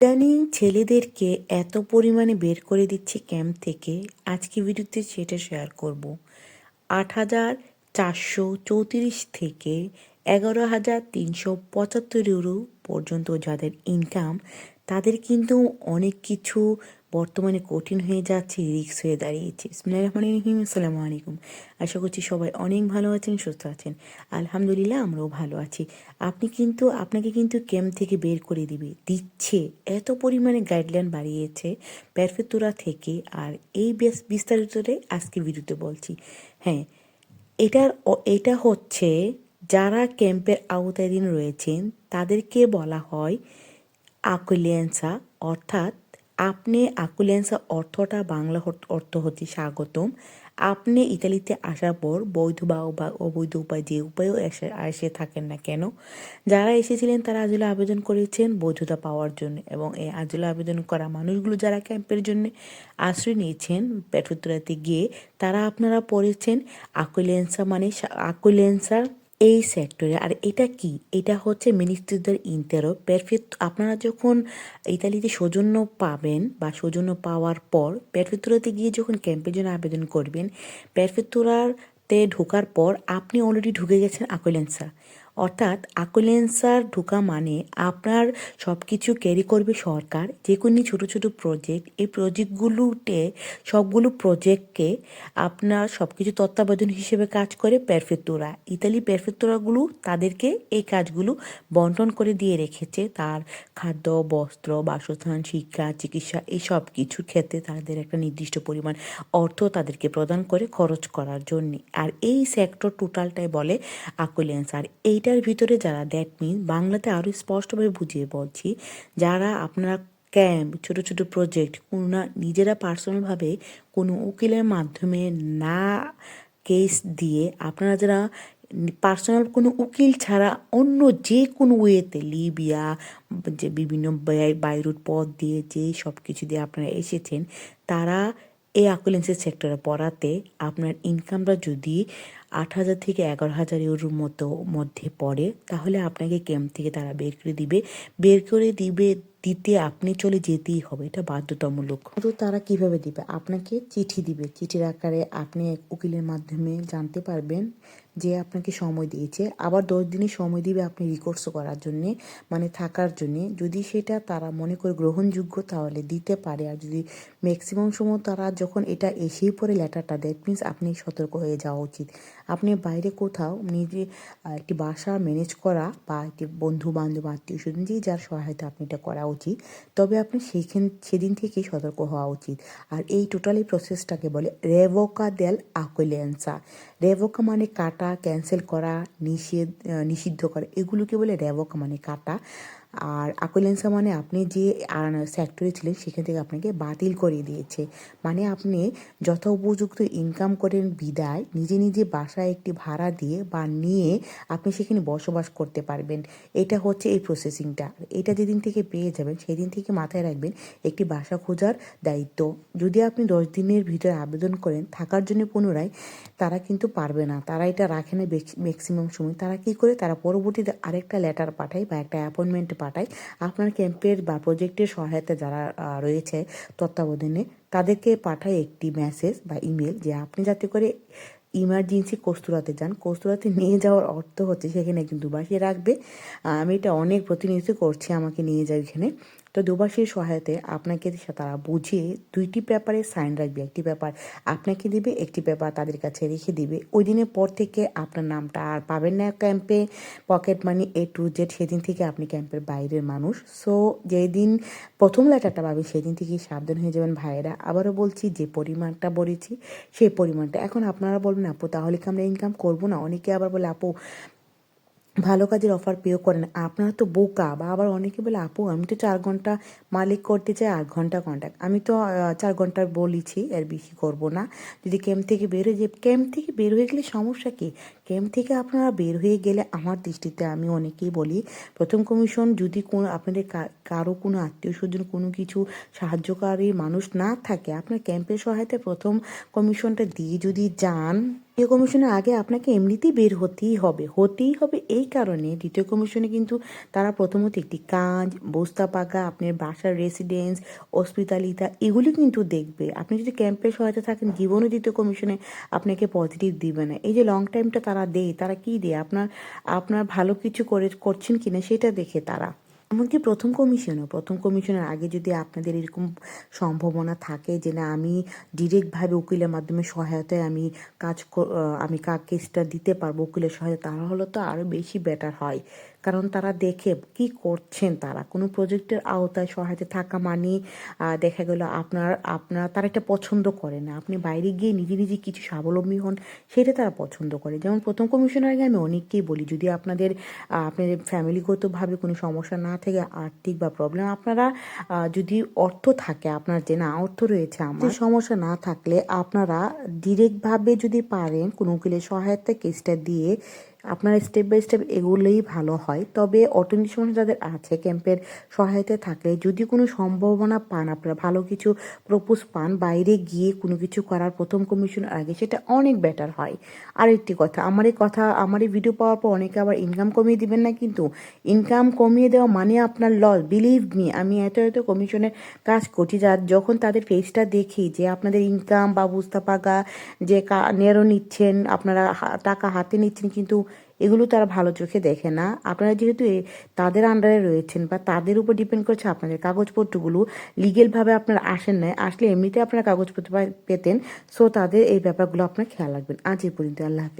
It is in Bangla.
ইদানিং ছেলেদেরকে এত পরিমাণে বের করে দিচ্ছে ক্যাম্প থেকে, আজকে ভিডিওতে সেটা শেয়ার করব। আট হাজার চারশো চৌত্রিশ থেকে এগারো হাজার তিনশো পঁচাত্তর ইউরো পর্যন্ত যাদের ইনকাম তাদের কিন্তু অনেক কিছু বর্তমানে কঠিন হয়ে যাচ্ছে রিক্স হয়ে দাঁড়িয়েছে। ইসমিল্লাহ রহমান রহিম, আসসালামু আলাইকুম। আশা করছি সবাই অনেক ভালো আছেন, সুস্থ আছেন। আলহামদুলিল্লাহ, আমরাও ভালো আছি। আপনি কিন্তু, আপনাকে কিন্তু ক্যাম্প থেকে বের করে দিবে, দিচ্ছে। এত পরিমাণে গাইডলাইন বাড়িয়েছে প্যারফেতুরা থেকে। আর এই বিস্তারিতটাই আজকে ভিডিওতে বলছি। হ্যাঁ এটার এটা হচ্ছে, যারা ক্যাম্পের আওতাধীন রয়েছেন, তাদেরকে বলা হয় আকুলিয়েন্সা অর্থাৎ আপনি আকুলিয়েন্সা অর্থটা বাংলা অর্থ হচ্ছে স্বাগতম। আপনি ইতালিতে আসার পর বৈধ বা অবৈধ উপায় যে উপায়েও এসে এসে থাকেন না কেন? যারা এসেছিলেন তারা আজলে আবেদন করেছেন বৈধতা পাওয়ার জন্য এবং এই আজলে আবেদন করা মানুষগুলো যারা ক্যাম্পের জন্য আশ্রয় নিয়েছেন পেট্রোতরাতে গিয়ে তারা আপনারা পড়েছেন। আকুলেন্সা মানে আকুলেন্সা এই সেক্টরে আর এটা কি? এটা হচ্ছে মিনিস্ট্রিদের ইন্টারো পেরফিত আপনারা যখন ইতালিতে সৌজন্য পাবেন বা সৌজন্য পাওয়ার পর পেরফিতুরাতে গিয়ে যখন ক্যাম্পের জন্য আবেদন করবেন পেরফেক্টোরাতে ঢোকার পর আপনি অলরেডি ঢুকে গেছেন আকলেন্সা অর্থাৎ আকলেন্সার ঢোকা মানে আপনার সব কিছু ক্যারি করবে সরকার, যে কোনো ছোটো ছোটো প্রজেক্ট এই প্রজেক্টগুলোতে সবগুলো প্রজেক্টকে আপনার সব কিছু তত্ত্বাবধান হিসেবে কাজ করে পেরফেক্টোরা ইতালি পেরফেক্টোরাগুলো তাদেরকে এই কাজগুলো বন্টন করে দিয়ে রেখেছে। তার খাদ্য, বস্ত্র, বাসস্থান, শিক্ষা, চিকিৎসা, এই সব কিছুর ক্ষেত্রে তাদের একটা নির্দিষ্ট পরিমাণ অর্থ তাদেরকে প্রদান করে খরচ করার জন্য। আর এই সেক্টর টোটালটাই বলে আকুলেন্স আর এইটার ভিতরে যারা দ্যাট মিন বাংলাতে আরও স্পষ্টভাবে বুঝিয়ে বলছি, যারা আপনারা ক্যাম্প ছোট ছোট প্রজেক্ট কোনো না নিজেরা পার্সোনালভাবে কোনো উকিলের মাধ্যমে না কেস দিয়ে আপনারা যারা পার্সোনাল কোনো উকিল ছাড়া অন্য যে কোনো ওয়েতে লিবিয়া যে বিভিন্ন বাইরুট পথ দিয়ে যে সব কিছু দিয়ে আপনারা এসেছেন, তারা এই অ্যাকুলেন্সের সেক্টরে পড়াতে আপনার ইনকামটা যদি আট হাজার থেকে এগারো হাজার ইউরোর মতো মধ্যে পড়ে, তাহলে আপনাকে ক্যাম্প থেকে তারা বের করে দিবে। বের করে দিবে, দিতে আপনি চলে যেতেই হবে, এটা বাধ্যতামূলক। তো তারা কীভাবে দিবে? আপনাকে চিঠি দিবে। চিঠির আকারে আপনি এক উকিলের মাধ্যমে জানতে পারবেন যে আপনাকে সময় দিয়েছে। আবার দশ দিনের সময় দিবে আপনি রিকোর্স করার জন্যে মানে থাকার জন্যে। যদি সেটা তারা মনে করে গ্রহণযোগ্য, তাহলে দিতে পারে। আর যদি ম্যাক্সিমাম সময় তারা যখন এটা এসেই পরে লেটারটা দ্যাট মিনস আপনি সতর্ক হয়ে যাওয়া উচিত। আপনি বাইরে কোথাও নিজে একটি বাসা ম্যানেজ করা বা একটি বন্ধু বান্ধব আত্মীয় স্বজন যে যার সহায়তা আপনি এটা করা উচিত, তবে আপনি সেইখান, সেদিন থেকেই সতর্ক হওয়া উচিত। আর এই টোটালি প্রসেসটাকে বলে রেভোকা দেল আকুলেন্সা রেভোকা মানে কাটা ক্যান্সেল করা, নিষেধ নিষিদ্ধ করা, এগুলোকে বলে রেভোকা মানে কাটা। আর আকুলেন্সা মানে আপনি যে সেক্টরে ছিলেন, সেখান থেকে আপনাকে বাতিল করে দিয়েছে। মানে আপনি যথোপযুক্ত ইনকাম করেন বিদায়, নিজে নিজে বাসায় একটি ভাড়া দিয়ে বা নিয়ে আপনি সেখানে বসবাস করতে পারবেন। এটা হচ্ছে এই প্রসেসিংটা এটা যেদিন থেকে পেয়ে যাবেন, সেদিন থেকে মাথায় রাখবেন, একটি বাসা খোঁজার দায়িত্ব। যদি আপনি দশ দিনের ভিতরে আবেদন করেন, থাকার জন্য পুনরায়, তারা কিন্তু পারবে না। তারা এটা রাখে না ম্যাক্সিমাম সময়। তারা কি করে? তারা পরবর্তীতে আরেকটা লেটার পাঠায় বা একটা অ্যাপয়েন্টমেন্ট পাঠায় আপনার ক্যাম্পের বা প্রজেক্টের সহায়তা যারা রয়েছে তত্ত্বাবধানে, তাদেরকে পাঠায় একটি মেসেজ বা ইমেল যে আপনি যাতে করে ইমার্জেন্সি কস্তুরাতে যান। কস্তুরাতে নিয়ে যাওয়ার অর্থ হচ্ছে সেখানে একজন দুবাসী রাখবে। আমি এটা অনেক প্রতিনিধিত্ব করছি আমাকে নিয়ে যায় এখানে। তো দুবাসীর সহায়তায় আপনাকে তারা বুঝিয়ে দুইটি পেপারে সাইন রাখবে। একটি পেপার আপনাকে দিবে, একটি পেপার তাদের কাছে রেখে দিবে। ওই দিনের পর থেকে আপনার নামটা আর পাবেন না ক্যাম্পে। Pocket money A to Z সেদিন থেকে আপনি ক্যাম্পের বাইরের মানুষ। সো যেদিন প্রথম লেটারটা পাবেন, সেদিন থেকেই সাবধান হয়ে যাবেন ভাইয়েরা। আবারও বলছি, যে পরিমাণটা বলেছি, সেই পরিমাণটা এখন আপনারা বলবেন, আপু, তাহলে কি আমরা ইনকাম করব না? অনেকে আবার বলে, আপু ভালো কাজের অফার পেও করেন। আপনারা তো বোকা, বা আবার অনেকে বলে, আপু, আমি তো চার ঘণ্টা মালিক করতে চাই, আট ঘণ্টা কন্ট্যাক্ট আমি তো চার ঘণ্টার বলেছি, এর বেশি করব না। যদি ক্যাম্প থেকে বের হয়ে যায় ক্যাম্প থেকে বের হয়ে গেলে সমস্যা কি? ক্যাম্প থেকে আপনারা বের হয়ে গেলে আমার দৃষ্টিতে আমি অনেকেই বলি, প্রথম কমিশন যদি কোনো আপনাদের কারও কোনো আত্মীয় স্বজন কোনো কিছু সাহায্যকারী মানুষ না থাকে, আপনার ক্যাম্পের সহায়তায় প্রথম কমিশনটা দিয়ে যদি যান, দ্বিতীয় কমিশনের আগে আপনাকে এমনিতেই বের হতেই হবে হতেই হবে এই কারণে দ্বিতীয় কমিশনে কিন্তু তারা প্রথমত একটি কাজ, বস্তা পাকা, আপনার বাসার রেসিডেন্স হসপিটালিটা এগুলি কিন্তু দেখবে। আপনি যদি ক্যাম্পের সহায়তা থাকেন, জীবনও দ্বিতীয় কমিশনে আপনাকে পজিটিভ দিবে না। এই যে লং টাইমটা তারা দেয় তারা কি দেয়? আপনার আপনার ভালো কিছু করে করছেন কিনা সেটা দেখে তারা। এমনকি প্রথম কমিশনও, প্রথম কমিশনের আগে যদি আপনাদের এরকম সম্ভাবনা থাকে যে না, আমি ডিরেক্টভাবে উকিলের মাধ্যমে সহায়তায় আমি কাজ আমি কা, কেসটা দিতে পারব উকিলের সহায়তা তাহলে তো আরও বেশি বেটার হয়। কারণ তারা দেখে কি করছেন তারা। কোনো প্রজেক্টের আওতায় সহায়তা থাকা মানে দেখা গেল আপনার আপনার, তারা এটা পছন্দ করে না। আপনি বাইরে গিয়ে নিজে নিজে কিছু স্বাবলম্বী হন, সেটা তারা পছন্দ করে। যেমন প্রথম কমিশনের আগে আমি অনেককেই বলি, যদি আপনাদের আপনাদের ফ্যামিলিগতভাবে কোনো সমস্যা না থেকে আর্থিক বা প্রবলেম আপনারা আহ, যদি অর্থ থাকে আপনার যে না অর্থ রয়েছে আমার। সমস্যা না থাকলে আপনারা ডিরেক্টভাবে যদি পারেন কোনো উকিলের সহায়তা কেসটা দিয়ে আপনারা স্টেপ বাই স্টেপ এগুলোই ভালো হয়। তবে অর্থনৈতিক সমস্যা যাদের আছে ক্যাম্পের সহায়তায় থাকলে যদি কোনো সম্ভাবনা পান, আপনারা ভালো কিছু প্রপোজ পান, বাইরে গিয়ে কোনো কিছু করার প্রথম কমিশন আগে, সেটা অনেক বেটার হয়। আর একটি কথা, আমার এই কথা, আমার এই ভিডিও পাওয়ার পর অনেকে আবার ইনকাম কমিয়ে দিবেন না কিন্তু? ইনকাম কমিয়ে দেওয়া মানে আপনার লস বিলিভ মি আমি এত এত কমিশনের কাজ করছি যার যখন তাদের পেজটা দেখি যে আপনাদের ইনকাম বা বুঝতে পাকা যে নেরো নিচ্ছেন, আপনারা টাকা হাতে নিচ্ছেন কিন্তু এগুলো তারা ভালো চোখে দেখে না। আপনারা যেহেতু তাদের আন্ডারে রয়েছেন বা তাদের উপর ডিপেন্ড করছে আপনাদের কাগজপত্রগুলো লিগেলভাবে আপনারা আসেন না আসলে এমনিতে আপনারা কাগজপত্র পেতেন সো তাদের এই ব্যাপারগুলো আপনার খেয়াল রাখবেন। আজ এই পর্যন্ত, আল্লাহ